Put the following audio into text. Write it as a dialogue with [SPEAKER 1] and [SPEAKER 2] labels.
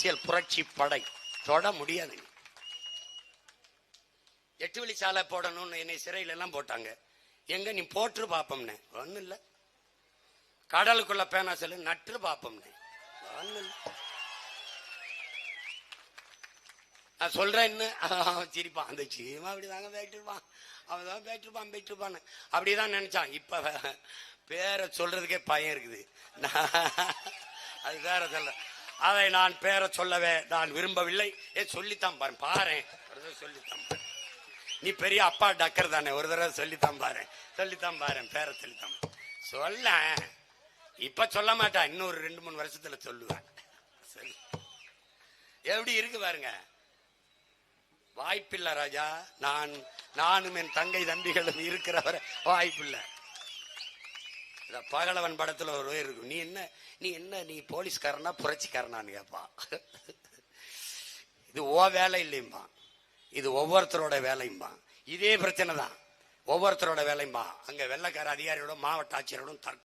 [SPEAKER 1] அரசியல் புரட்சி படை. தொட முடியாது. எட்டு வழி சாலை போடணும்னு என்னை சிறையில எல்லாம் போட்டாங்க. எங்க நீ போட்டு பார்ப்போம்னே ஒண்ணும் இல்ல. கடலுக்குள்ள பேனா சொல்லு நட்டு பார்ப்போம்னே ஒண்ணும் நான் சொல்றேன் என்ன? அவன் சிரிப்பான். அந்த சீமா அப்படிதாங்க பேட்டிருப்பான் அவன் தான் பேட்டிருப்பான் பேட்டிருப்பான்னு அப்படிதான் நினைச்சான். இப்ப பேரை சொல்றதுக்கே பயம் இருக்குது. அது வேற சொல்ல அதை நான் பேரை சொல்லவே நான் விரும்பவில்லை. ஏ சொல்லித்தான் பாரு பாரேன் ஒரு தடவை சொல்லித்தான் பாரு. நீ பெரிய அப்பா டக்கர் தானே ஒரு தடவை சொல்லித்தான் பாரு. சொல்லித்தான் பாரு பேரை சொல்லித்தான் சொல்ல. இப்ப சொல்ல மாட்டான் இன்னொரு ரெண்டு மூணு வருஷத்துல சொல்லுவேன் சரி எப்படி இருக்கு பாருங்க? வாய்ப்பில்லை ராஜா நான் நானும் என் தங்கை தம்பிகளும் இருக்கிறவரை வாய்ப்பில்லை. இந்த பகலவன் படத்துல ஒரு இருக்கும். நீ என்ன நீ என்ன நீ போலீஸ்காரனா புரட்சிக்காரனான்னு கேட்பான். இது ஓ வேலை இல்லையும்பா இது ஒவ்வொருத்தரோட வேலையும்பா இதே பிரச்சனை தான் ஒவ்வொருத்தரோட வேலையும்பா அங்க வெள்ளக்கார அதிகாரியோட மாவட்ட ஆட்சியரோடும் தர்க்கம்